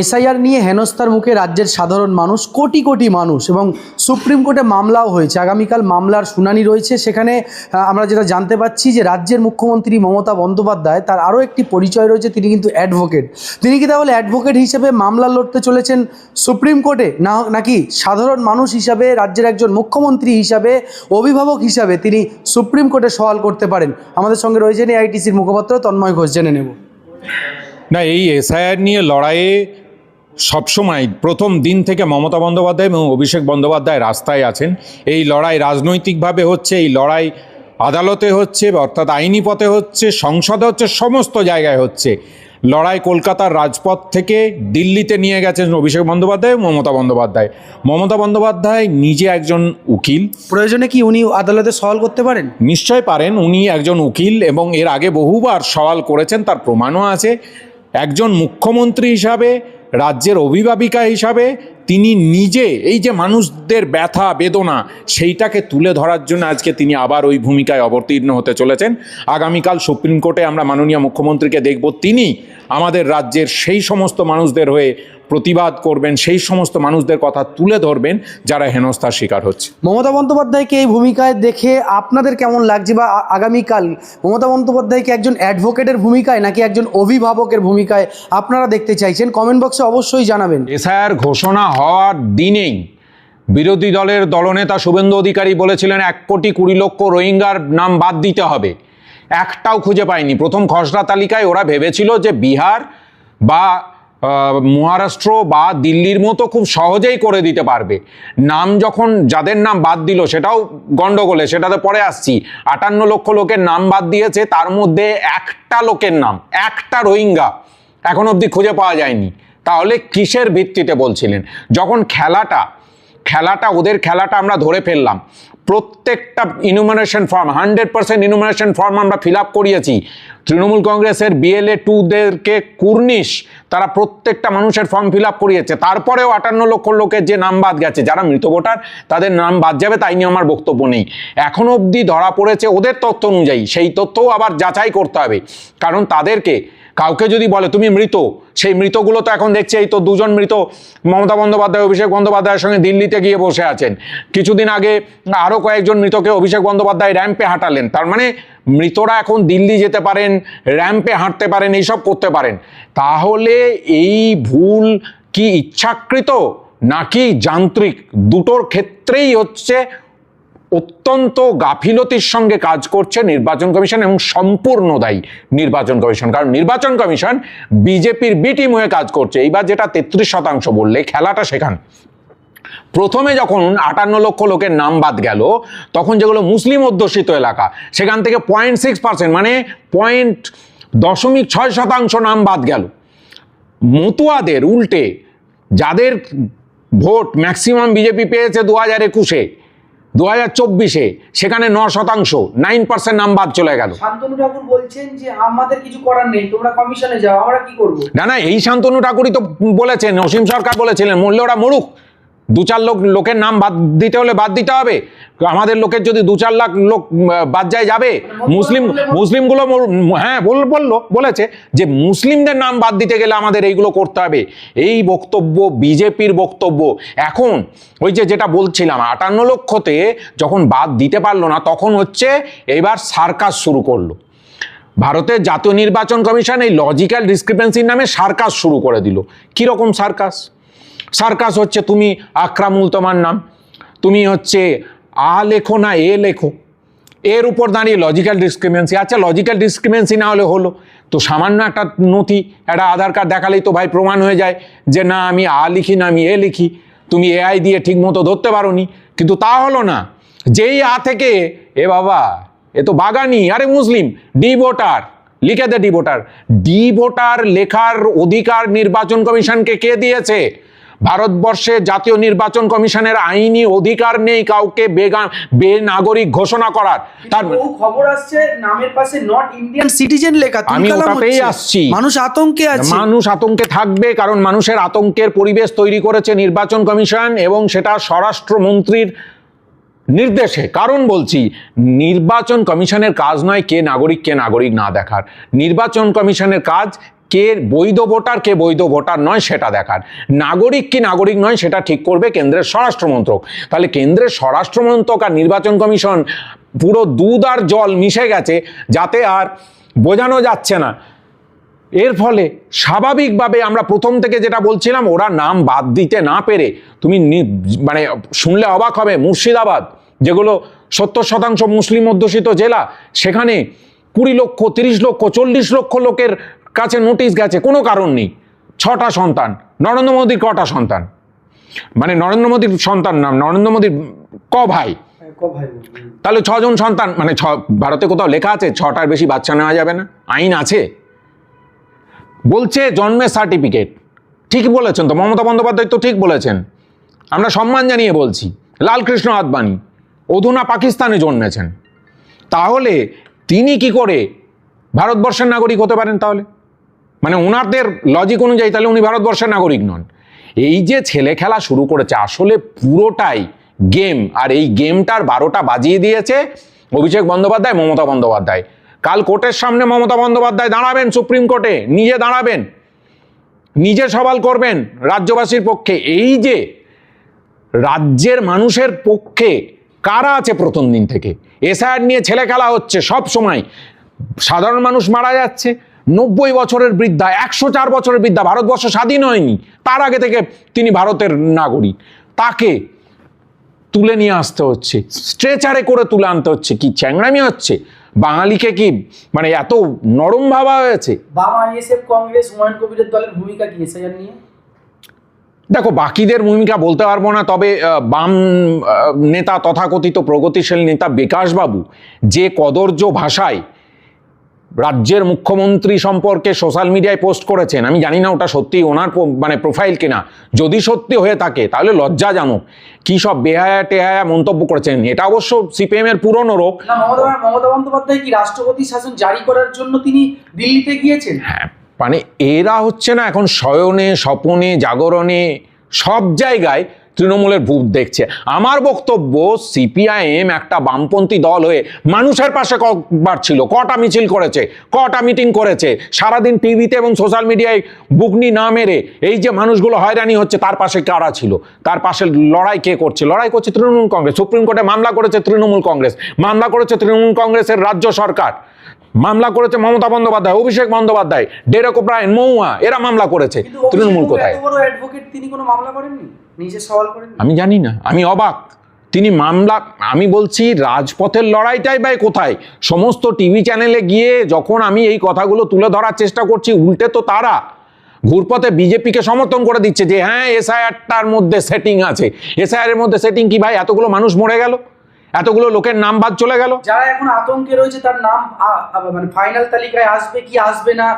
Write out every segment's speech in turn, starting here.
SIR নিয়ে হেনস্থার মুখে রাজ্যের সাধারণ মানুষ, কোটি কোটি মানুষ এবং সুপ্রিম কোর্টে মামলাও হয়েছে। আগামীকাল মামলার শুনানি রয়েছে। সেখানে আমরা যেটা জানতে পাচ্ছি যে রাজ্যের মুখ্যমন্ত্রী মমতা বন্দ্যোপাধ্যায়, তার আরও একটি পরিচয় রয়েছে, তিনি কিন্তু অ্যাডভোকেট। তিনি কি তাহলে অ্যাডভোকেট হিসেবে মামলা লড়তে চলেছেন সুপ্রিম কোর্টে? না, নাকি সাধারণ মানুষ হিসাবে, রাজ্যের একজন মুখ্যমন্ত্রী হিসাবে, অভিভাবক হিসাবে তিনি সুপ্রিম কোর্টে সওয়াল করতে পারেন? আমাদের সঙ্গে রয়েছেন এআইটিসির মুখপাত্র তন্ময় ঘোষ, জেনে নেব। না, এই এসআইআর নিয়ে লড়াইয়ে সবসময় প্রথম দিন থেকে মমতা বন্দ্যোপাধ্যায় এবং অভিষেক বন্দ্যোপাধ্যায় রাস্তায় আছেন। এই লড়াই রাজনৈতিকভাবে হচ্ছে এই লড়াই আদালতে হচ্ছে অর্থাৎ আইনি পথে হচ্ছে সংসদে হচ্ছে সমস্ত জায়গায় হচ্ছে। লড়াই কলকাতার রাজপথ থেকে দিল্লিতে নিয়ে গেছেন অভিষেক বন্দ্যোপাধ্যায় মমতা বন্দ্যোপাধ্যায়। মমতা বন্দ্যোপাধ্যায় নিজে একজন উকিল। প্রয়োজনে কি উনি আদালতে সওয়াল করতে পারেন? নিশ্চয় পারেন উনি একজন উকিল এবং এর আগে বহুবার সওয়াল করেছেন তার প্রমাণও আছে। একজন মুখ্যমন্ত্রী হিসাবে রাজ্যের অভিভাবিকা হিসাবে তিনি নিজে এই যে মানুষদের ব্যথা বেদনা সেইটাকে তুলে ধরার জন্য আজকে তিনি আবার ওই ভূমিকায় অবতীর্ণ হতে চলেছেন। আগামীকাল সুপ্রিম কোর্টে আমরা মাননীয় মুখ্যমন্ত্রীকে দেখব। তিনি আমাদের রাজ্যের সেই সমস্ত মানুষদের হয়ে প্রতিবাদ করবেন সেই সমস্ত মানুষদের কথা তুলে ধরবেন যারা হেনস্থার শিকার হচ্ছে। মমতা বন্দ্যোপাধ্যায়কে এই ভূমিকায় দেখে আপনাদের কেমন লাগছে বা আগামীকাল মমতা বন্দ্যোপাধ্যায়কে একজন অ্যাডভোকেটের ভূমিকায় নাকি একজন অভিভাবকের ভূমিকায় আপনারা দেখতে চাইছেন? কমেন্ট বক্সে অবশ্যই জানাবেন। এসআইআর ঘোষণা হওয়ার দিনেই বিরোধী দলের দলনেতা শুভেন্দু অধিকারী বলেছিলেন, এক কোটি কুড়ি লক্ষ রোহিঙ্গার নাম বাদ দিতে হবে। একটাও খুঁজে পায়নি। প্রথম খসড়া তালিকায় ওরা ভেবেছিল যে বিহার বা মহারাষ্ট্র বা দিল্লির মতো খুব সহজেই করে দিতে পারবে। নাম যখন যাদের নাম বাদ দিল, সেটাও গন্ডগোলে, সেটাতে পরে আসছি। আটান্ন লক্ষ লোকের নাম বাদ দিয়েছে, তার মধ্যে একটা লোকের নাম, একটা রোহিঙ্গা এখন অবধি খুঁজে পাওয়া যায়নি। তাহলে কিসের ভিত্তিতে বলছিলেন? যখন খেলাটা খেলাটা, ওদের খেলাটা আমরা ধরে ফেললাম, প্রত্যেকটা enumeration form hundred percent enumeration form আমরা ফিল আপ করিয়েছি। তৃণমূল কংগ্রেসের বিএলএ টুদেরকে কুর্নিশ, তারা প্রত্যেকটা মানুষের ফর্ম ফিল আপ করিয়েছে। তারপরেও আটান্ন লক্ষ লোকের যে নাম বাদ গেছে, যারা মৃত ভোটার, তাদের নাম বাদ যাবে, তাই নিয়ে আমার বক্তব্য নেই। এখন অবধি ধরা পড়েছে ওদের তথ্য অনুযায়ী, সেই তথ্যও আবার যাচাই করতে হবে। কারণ তাদেরকে কাউকে যদি বলে, তুমি মৃত, সেই মৃতগুলো তো এখন দেখছে এই তো দুজন মৃত। মমতা বন্দ্যোপাধ্যায়, অভিষেক বন্দ্যোপাধ্যায়ের সঙ্গে দিল্লিতে গিয়ে বসে আছেন। কিছুদিন আগে আরও কয়েকজন মৃতকে অভিষেক বন্দ্যোপাধ্যায় র্যাম্পে হাঁটালেন। তার মানে মৃতরা এখন দিল্লি যেতে পারেন, র্যাম্পে হাঁটতে পারেন, এইসব করতে পারেন। তাহলে এই ভুল কি ইচ্ছাকৃত নাকি যান্ত্রিক? দুটোর ক্ষেত্রেই হচ্ছে অত্যন্ত গাফিলতির সঙ্গে কাজ করছে নির্বাচন কমিশন এবং সম্পূর্ণ দায়ী নির্বাচন কমিশন। কারণ নির্বাচন কমিশন বিজেপির বি টিম হয়ে কাজ করছে। এইবার যেটা তেত্রিশ শতাংশ বললে খেলাটা সেখানে। প্রথমে যখন আটান্ন লক্ষ লোকের নাম বাদ গেল, তখন যেগুলো মুসলিম অধ্যুষিত এলাকা, সেখান থেকে পয়েন্ট সিক্স পার্সেন্ট মানে পয়েন্ট দশমিক ছয় শতাংশ নাম বাদ গেল। মতুয়াদের উল্টে যাদের ভোট ম্যাক্সিমাম বিজেপি পেয়েছে দু হাজার একুশে দু হাজার চব্বিশে সেখানে ন শতাংশ নাইন পার্সেন্ট নাম বাদ চলে গেল। শান্তনু ঠাকুর বলছেন যে আমাদের কিছু করার নেই তোমরা কমিশনে যাও আমরা কি করব? না না এই শান্তনু ঠাকুরই তো বলেছেন অসীম সরকার বলেছিলেন মূল্যরা মরুক। দু চার লোক, লোকের নাম বাদ দিতে হলে বাদ দিতে হবে। আমাদের লোকের যদি দু চার লাখ লোক বাদ যায় যাবে। মুসলিম, মুসলিমগুলো হ্যাঁ বল, বলল, বলেছে যে মুসলিমদের নাম বাদ দিতে গেলে আমাদের এইগুলো করতে হবে। এই বক্তব্য বিজেপির বক্তব্য। এখন ওই যে যেটা বলছিলাম, আটান্ন লক্ষতে যখন বাদ দিতে পারল না, তখন হচ্ছে এবার সার্কাস শুরু করল। ভারতের জাতীয় নির্বাচন কমিশন এই লজিক্যাল ডিসক্রিপেন্সির নামে সার্কাস শুরু করে দিল। কীরকম সার্কাস? সার্কাস হচ্ছে তুমি আক্রামুল তোমার নাম। তুমি হচ্ছে আ লেখো না এ লেখো। এর উপর দাঁড়িয়ে লজিক্যাল ডিসক্রিমেন্সি আচ্ছা লজিক্যাল ডিসক্রিমেন্সি না হলে হলো। তো সামান্য একটা নথি, একটা আধার কার্ড দেখালেই তো ভাই প্রমাণ হয়ে যায় যে না, আমি আ লিখি না, আমি এ লিখি। তুমি এআই দিয়ে ঠিক মতো ধরতে পারোনি। কিন্তু তা হলো না। যেই আ থেকে, এ বাবা, এ তো বাগানি, আরে মুসলিম ডি ভোটার লিখে দে ডি ভোটার ডি ভোটার লেখার অধিকার নির্বাচন কমিশনকে কে দিয়েছে? ভারতবর্ষে জাতীয় নির্বাচন কমিশনের আইনি অধিকার নেই কাউকে বেগা বেনাগরিক ঘোষণা করার। তার খবর আসছে নামের পাশে নট ইন্ডিয়ান সিটিজেন লেখা আমি ওটাতেই আসছি। মানুষ আতঙ্কে আছে। মানুষ আতঙ্কে থাকবে কারণ মানুষের আতঙ্কের পরিবেশ তৈরি করেছে নির্বাচন কমিশন এবং সেটা স্বরাষ্ট্রমন্ত্রীর নির্দেশে। কারণ বলছি নির্বাচন কমিশনের কাজ নয় কে নাগরিক কে নাগরিক না দেখার। নির্বাচন কমিশনের কাজ কে বৈধ ভোটার, কে বৈধ ভোটার নয় সেটা দেখার। নাগরিক কি নাগরিক নয় সেটা ঠিক করবে কেন্দ্রের স্বরাষ্ট্রমন্ত্রক তাহলে কেন্দ্রের স্বরাষ্ট্রমন্ত্রক আর নির্বাচন কমিশন পুরো দুধ আর জল মিশে গেছে, যাতে আর বোঝানো যাচ্ছে না। এর ফলে স্বাভাবিকভাবে আমরা প্রথম থেকে যেটা বলছিলাম, ওরা নাম বাদ দিতে না পেরে তুমি মানে শুনলে অবাক হবে, মুর্শিদাবাদ, যেগুলো সত্তর শতাংশ মুসলিম অধ্যুষিত জেলা, সেখানে কুড়ি লক্ষ, তিরিশ লক্ষ, চল্লিশ লক্ষ লোকের কাছে নোটিশ গেছে কোনো কারণ নেই। ছটা সন্তান নরেন্দ্র মোদীর কটা সন্তান? মানে নরেন্দ্র মোদীর সন্তান নাম নরেন্দ্র মোদীর ক ভাই? তাহলে ছজন সন্তান মানে ছ ভারতে কোথাও লেখা আছে ছটার বেশি বাচ্চা নেওয়া যাবে না? আইন আছে? বলছে জন্মের সার্টিফিকেট ঠিক বলেছেন তো মমতা বন্দ্যোপাধ্যায় তো ঠিক বলেছেন। আমরা সম্মান জানিয়ে বলছি লালকৃষ্ণ আদবানি অধুনা পাকিস্তানে জন্মেছেন। তাহলে তিনি কি করে ভারতবর্ষের নাগরিক হতে পারেন তাহলে? মানে ওনাদের লজিক অনুযায়ী তাহলে উনি ভারতবর্ষের নাগরিক নন। এই যে ছেলে খেলা শুরু করেছে, আসলে পুরোটাই গেম আর এই গেমটার বারোটা বাজিয়ে দিয়েছে অভিষেক বন্দ্যোপাধ্যায়, মমতা বন্দ্যোপাধ্যায়। কাল কোর্টের সামনে মমতা বন্দ্যোপাধ্যায় দাঁড়াবেন সুপ্রিম কোর্টে, নিজে দাঁড়াবেন, নিজে সওয়াল করবেন রাজ্যবাসীর পক্ষে। এই যে রাজ্যের মানুষের পক্ষে কারা আছে প্রথম দিন থেকে? এসআইআর নিয়ে ছেলে খেলা হচ্ছে সব সময়। সাধারণ মানুষ মারা যাচ্ছে। নব্বই বছরের বৃদ্ধা একশো চার বছরের বৃদ্ধা ভারতবর্ষ স্বাধীন হয়নি। তার আগে থেকে তিনি ভারতের নাগরিক। তাকে তুলে নিয়ে আসতে হচ্ছে। স্ট্রেচারে করে তুলে আনতে হচ্ছে। কি চ্যাংড়ামি হচ্ছে? বাঙালিকে কি মানে এত নরম ভাবা হয়েছে? কংগ্রেস হুমায়ুন কবিরের দলের ভূমিকা কি নিয়ে দেখো বাকিদের ভূমিকা বলতে পারব না তবে বাম নেতা তথাকথিত প্রগতিশীল নেতা বিকাশবাবু যে কদর্য ভাষায় রাজ্যের মুখ্যমন্ত্রী সম্পর্কে সোশ্যাল মিডিয়ায় পোস্ট করেছেন। আমি জানি না ওটা সত্যি ওনার মানে প্রোফাইল কিনা। যদি সত্যি হয়ে থাকে তাহলে লজ্জাজনক কী সব বেহায়া টেহায়া মন্তব্য করেছেন? এটা অবশ্য সিপিএম এর পুরনো রোগ। মমতা মমতা বন্দ্যোপাধ্যায় কি রাষ্ট্রপতি শাসন জারি করার জন্য তিনি দিল্লিতে গিয়েছেন? হ্যাঁ মানে এরা হচ্ছে না এখন শয়নে স্বপনে জাগরণে সব জায়গায় তৃণমূলের ভূত দেখছে। আমার বক্তব্য সিপিআইএম একটা বামপন্থী দল হয়ে মানুষের পাশে কবার ছিল কটা মিছিল করেছে কটা মিটিং করেছে সারাদিন টিভিতে এবং সোশ্যাল মিডিয়ায় বুকনি না মেরে এই যে মানুষগুলো হয়রানি হচ্ছে তার পাশে কারা ছিল? তার পাশে লড়াই কে করছে? লড়াই করছে তৃণমূল কংগ্রেস সুপ্রিম কোর্টে মামলা করেছে তৃণমূল কংগ্রেস মামলা করেছে তৃণমূল কংগ্রেসের রাজ্য সরকার মামলা করেছে মমতা বন্দ্যোপাধ্যায় অভিষেক বন্দ্যোপাধ্যায় ডেরেক ওব্রায়ন মৌয়া এরা মামলা করেছে তৃণমূল কোথায়? তিনি কোনো মামলা করেননি? আমি জানি না, আমি অবাক। তিনি মামলা, আমি বলছি রাজপথের লড়াইটাই ভাই কোথায়? সমস্ত টিভি চ্যানেলে গিয়ে যখন আমি এই কথাগুলো তুলে ধরার চেষ্টা করছি, উল্টে তো তারা। ঘুরপথে বিজেপিকে সমর্থন করে দিচ্ছে যে হ্যাঁ এসআইআরটার মধ্যে সেটিং আছে। এসআইআর এর মধ্যে সেটিং কি ভাই? এতগুলো মানুষ মরে গেল। এতগুলো লোকের নাম বাদ চলে গেল। যারা এখন আতঙ্কে রয়েছে তার নাম মানে ফাইনাল তালিকায় আসবে কি আসবে না?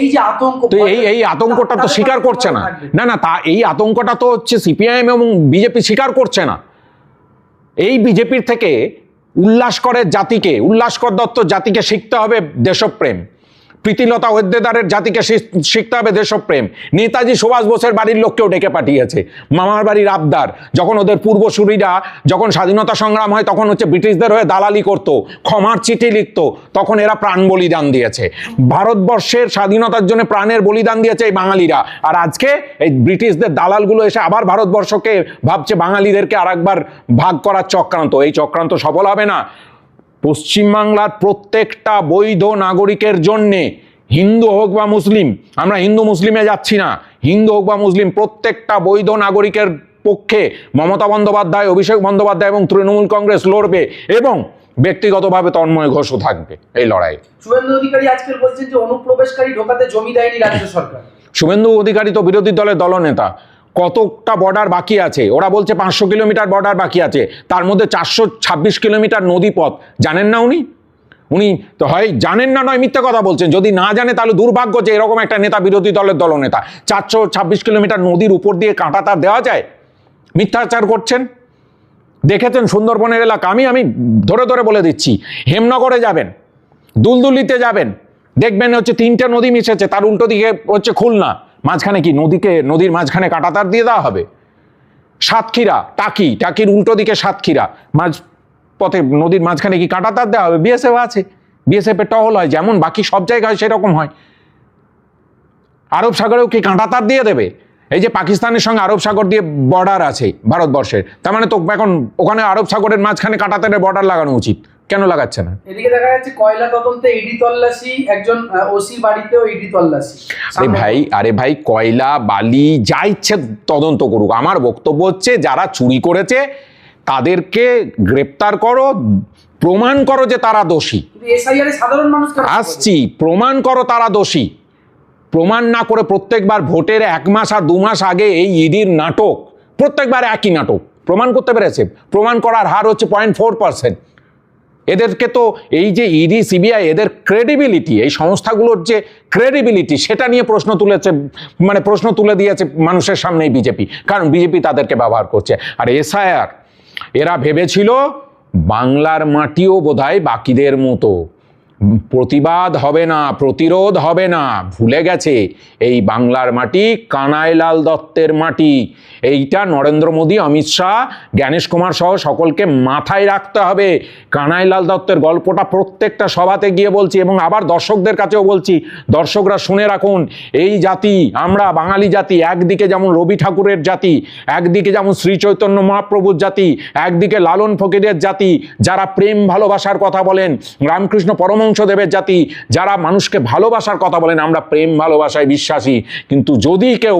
এই যে আতঙ্ক তো এই এই আতঙ্কটা তো স্বীকার করছে না। না না তা এই আতঙ্কটা তো হচ্ছে সিপিআইএম এবং বিজেপি স্বীকার করছে না। এই বিজেপির থেকে উল্লাসকরের জাতিকে উল্লাসকর দত্ত জাতিকে শিখতে হবে দেশপ্রেম। প্রীতিলতা ওয়েদ্দেদারের জাতিকে শিখ- শিখতে হবে দেশপ্রেম। নেতাজি সুভাষ বোসের বাড়ির লোককেও ডেকে পাঠিয়েছে। মামার বাড়ির আবদার, যখন ওদের পূর্বসূরীরা যখন স্বাধীনতা সংগ্রাম হয়, তখন হচ্ছে ব্রিটিশদের হয়ে দালালি করত, ক্ষমার চিঠি লিখত, তখন এরা প্রাণ বলিদান দিয়েছে। ভারতবর্ষের স্বাধীনতার জন্য প্রাণের বলিদান দিয়েছে এই বাঙালিরা। আর আজকে এই ব্রিটিশদের দালালগুলো এসে আবার ভারতবর্ষকে ভাবছে বাঙালিদেরকে আরেকবার ভাগ করার চক্রান্ত। এই চক্রান্ত সফল হবে না। পশ্চিমবাংলার প্রত্যেকটা বৈধ নাগরিকের জন্যে হিন্দু হোক বা মুসলিম আমরা হিন্দু মুসলিমে যাচ্ছি না। হিন্দু হোক বা মুসলিম প্রত্যেকটা বৈধ নাগরিকের পক্ষে মমতা বন্দ্যোপাধ্যায় অভিষেক বন্দ্যোপাধ্যায় এবং তৃণমূল কংগ্রেস লড়বে এবং ব্যক্তিগতভাবে তন্ময় ঘোষও থাকবে এই লড়াই শুভেন্দু অধিকারী আজকে বলছেন যে অনুপ্রবেশকারী ঢোকাতে জমি দেয়নি রাজ্য সরকার। শুভেন্দু অধিকারী তো বিরোধী দলের দলনেতা। কতটা বর্ডার বাকি আছে? ওরা বলছে পাঁচশো কিলোমিটার বর্ডার বাকি আছে। তার মধ্যে চারশো ছাব্বিশ কিলোমিটার নদী পথ জানেন না উনি? উনি তো হয় জানেন না নয়, মিথ্যে কথা বলছেন। যদি না জানে, তাহলে দুর্ভাগ্য যে এরকম একটা নেতা, বিরোধী দলের দলনেতা। চারশো ছাব্বিশ কিলোমিটার নদীর উপর দিয়ে কাঁটা তার দেওয়া যায়? মিথ্যাচার করছেন? দেখেছেন সুন্দরবনের এলাকা? আমি আমি ধরে ধরে বলে দিচ্ছি। হেমনগরে যাবেন, দুলদুলিতে যাবেন। দেখবেন হচ্ছে তিনটে নদী মিশেছে, তার উল্টো দিকে হচ্ছে খুলনা। মাঝখানে কি নদীকে, নদীর মাঝখানে কাঁটাতার দিয়ে দেওয়া হবে? সাতক্ষীরা, টাকি, টাকির উল্টো দিকে সাতক্ষীরা। মাঝ পথে নদীর মাঝখানে কি কাঁটাতার দেওয়া হবে? বিএসএফ আছে। বিএসএফ এর টহল হয়, যেমন বাকি সব জায়গায় সেরকম হয়। আরব সাগরেও কি কাঁটাতার দিয়ে দেবে? এই যে পাকিস্তানের সঙ্গে আরব সাগর দিয়ে বর্ডার আছে ভারতবর্ষের। তার মানে তো এখন ওখানে আরব সাগরের মাঝখানে কাঁটাতারের বর্ডার লাগানো উচিত। কেন লাগাচ্ছে না? এদিকে দেখা যাচ্ছে কয়লা তদন্তে ইডি তল্লাশি একজন ওসি বাড়িতেও ইডি তল্লাশি। আরে ভাই আরে ভাই কয়লা বালি যা ইচ্ছে তদন্ত করুক। আমার বক্তব্য হচ্ছে যারা চুরি করেছে তাদেরকে গ্রেপ্তার করো প্রমাণ করো যে তারা দোষী। সাধারণ মানুষ আসছি প্রমাণ করো তারা দোষী। প্রমাণ না করে প্রত্যেকবার ভোটের এক মাস আর দু মাস আগে এই ইডির নাটক প্রত্যেকবার একই নাটক। প্রমাণ করতে পেরেছে। প্রমাণ করার হার হচ্ছে পয়েন্ট ফোর পার্সেন্ট এদেরকে তো এই যে ইডি সিবিআই এদের ক্রেডিবিলিটি এই সংস্থাগুলোর যে ক্রেডিবিলিটি সেটা নিয়ে প্রশ্ন তুলেছে মানে প্রশ্ন তুলে দিয়েছে মানুষের সামনেই বিজেপি কারণ বিজেপি তাদেরকে ব্যবহার করছে। আর এসআইআর এরা ভেবেছিল বাংলার মাটিও বোধহয় বাকিদের মতো। প্রতিবাদ হবে না, প্রতিরোধ হবে না। ভুলে গেছে এই বাংলার মাটি, কানাইলাল দত্তের মাটি। এইটা নরেন্দ্র মোদী, অমিত শাহ, জ্ঞানেশ কুমার সহ সকলকে মাথায় রাখতে হবে। কানাইলাল দত্তের গল্পটা প্রত্যেকটা সভাতে গিয়ে বলছি এবং আবার দর্শকদের কাছেও বলছি, দর্শকরা শুনে রাখুন, এই জাতি, আমরা বাঙালি জাতি, একদিকে যেমন রবি ঠাকুরের জাতি, একদিকে যেমন শ্রী চৈতন্য মহাপ্রভুর জাতি, একদিকে লালন ফকিরের জাতি, যারা প্রেম ভালোবাসার কথা বলেন, রামকৃষ্ণ পরমহংসদেবের জাতি, যারা মানুষকে ভালোবাসার কথা বলেন, আমরা প্রেম ভালোবাসায় বিশ্বাসী। কিন্তু যদি কেউ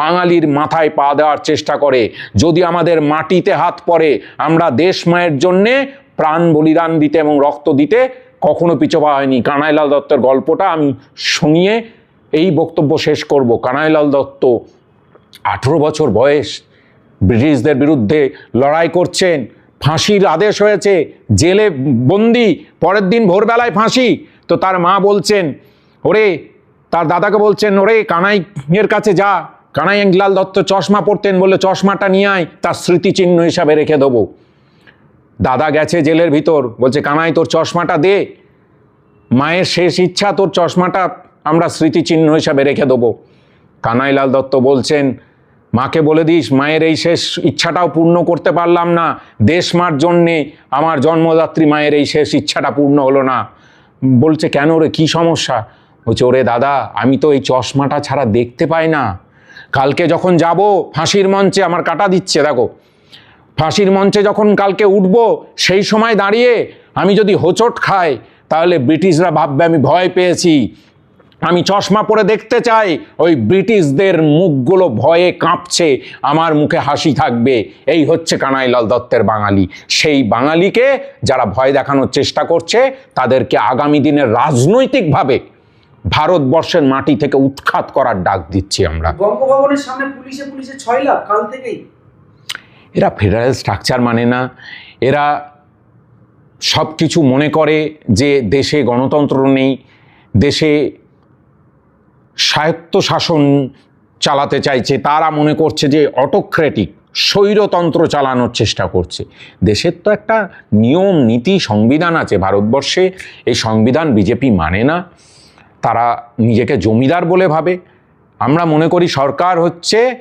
বাঙালির মাথায় পা দেওয়ার চেষ্টা করে, যদি আমাদের মাটিতে হাত পড়ে, আমরা দেশ মায়ের জন্যে প্রাণ বলিদান দিতে এবং রক্ত দিতে কখনো পিছপা হয়নি। কানাইলাল দত্তের গল্পটা আমি শুনিয়ে এই বক্তব্য শেষ করব। কানাইলাল দত্ত আঠেরো বছর বয়স, ব্রিটিশদের বিরুদ্ধে লড়াই করছেন। ফাঁসির আদেশ হয়েছে, জেলে বন্দি, পরের দিন ভোরবেলায় ফাঁসি। তো তার মা বলছেন, ওরে, তার দাদাকে বলছেন, ওরে, কানাইয়ের কাছে যা, কানাই লাল দত্ত চশমা পরতেন বলে চশমাটা নিয়ে আয়, তার স্মৃতিচিহ্ন হিসাবে রেখে দেবো। দাদা গেছে জেলের ভিতর, বলছে, কানাই, তোর চশমাটা দে। মায়ের শেষ ইচ্ছা, তোর চশমাটা আমরা স্মৃতিচিহ্ন হিসাবে রেখে দেবো। কানাইলাল দত্ত বলছেন মাকে বলে দিস, মায়ের এই শেষ ইচ্ছাটাও পূর্ণ করতে পারলাম না। দেশ মার জন্যে আমার জন্মদাত্রী মায়ের এই শেষ ইচ্ছাটা পূর্ণ হলো না। বলছে, কেন রে, কী সমস্যা? বলছে, ওরে দাদা, আমি তো এই চশমাটা ছাড়া দেখতে পাই না। কালকে যখন যাব, ফাঁসির মঞ্চে আমার কাটা দিচ্ছে, দেখো। ফাঁসির মঞ্চে যখন কালকে উঠব, সেই সময় দাঁড়িয়ে আমি যদি হোঁচট খাই, তাহলে ব্রিটিশরা ভাববে আমি ভয় পেয়েছি। আমি চশমা পরে দেখতে চাই। ওই ব্রিটিশদের মুখগুলো ভয়ে কাঁপছে আমার মুখে হাসি থাকবে। এই হচ্ছে কানাইলাল দত্তের বাঙালি। সেই বাঙালিকে যারা ভয় দেখানোর চেষ্টা করছে তাদেরকে আগামী দিনে রাজনৈতিকভাবে ভারতবর্ষের মাটি থেকে উৎখাত করার ডাক দিচ্ছি আমরা। বঙ্গভবনের সামনে পুলিশে পুলিশে ছয় লাখ কাল থেকেই। এরা ফেডারেল স্ট্রাকচার মানে না। এরা সব কিছু মনে করে যে দেশে গণতন্ত্র নেই দেশে স্বায়ত্তশাসন চালাতে চাইছে, তারা মনে করছে যে অটোক্রেটিক স্বৈরতন্ত্র চালানোর চেষ্টা করছে। দেশের তো একটা নিয়ম, নীতি, সংবিধান আছে ভারতবর্ষে, এই সংবিধান বিজেপি মানে না। তারা নিজেকে জমিদার বলে ভাবে। আমরা মনে করি সরকার হচ্ছে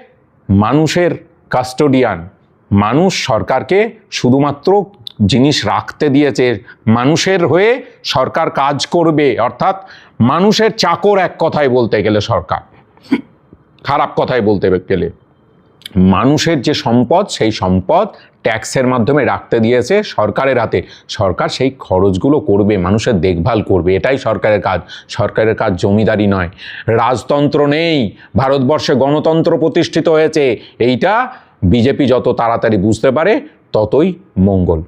মানুষের কাস্টোডিয়ান মানুষ সরকারকে শুধুমাত্র জিনিস রাখতে দিয়েছে, মানুষের হয়ে সরকার কাজ করবে। অর্থাৎ মানুষের চাকর এক কথায় বলতে গেলে সরকার, খারাপ কথায় বলতে গেলে। মানুষের যে সম্পদ, সেই সম্পদ ট্যাক্সের মাধ্যমে রাখতে দিয়েছে সরকারের হাতে। সরকার সেই খরচগুলো করবে, মানুষের দেখভাল করবে, এটাই সরকারের কাজ। সরকারের কাজ জমিদারি নয়। রাজতন্ত্র নেই, ভারতবর্ষে গণতন্ত্র প্রতিষ্ঠিত হয়েছে। এইটা বিজেপি যত তাড়াতাড়ি বুঝতে পারে, ততই মঙ্গল।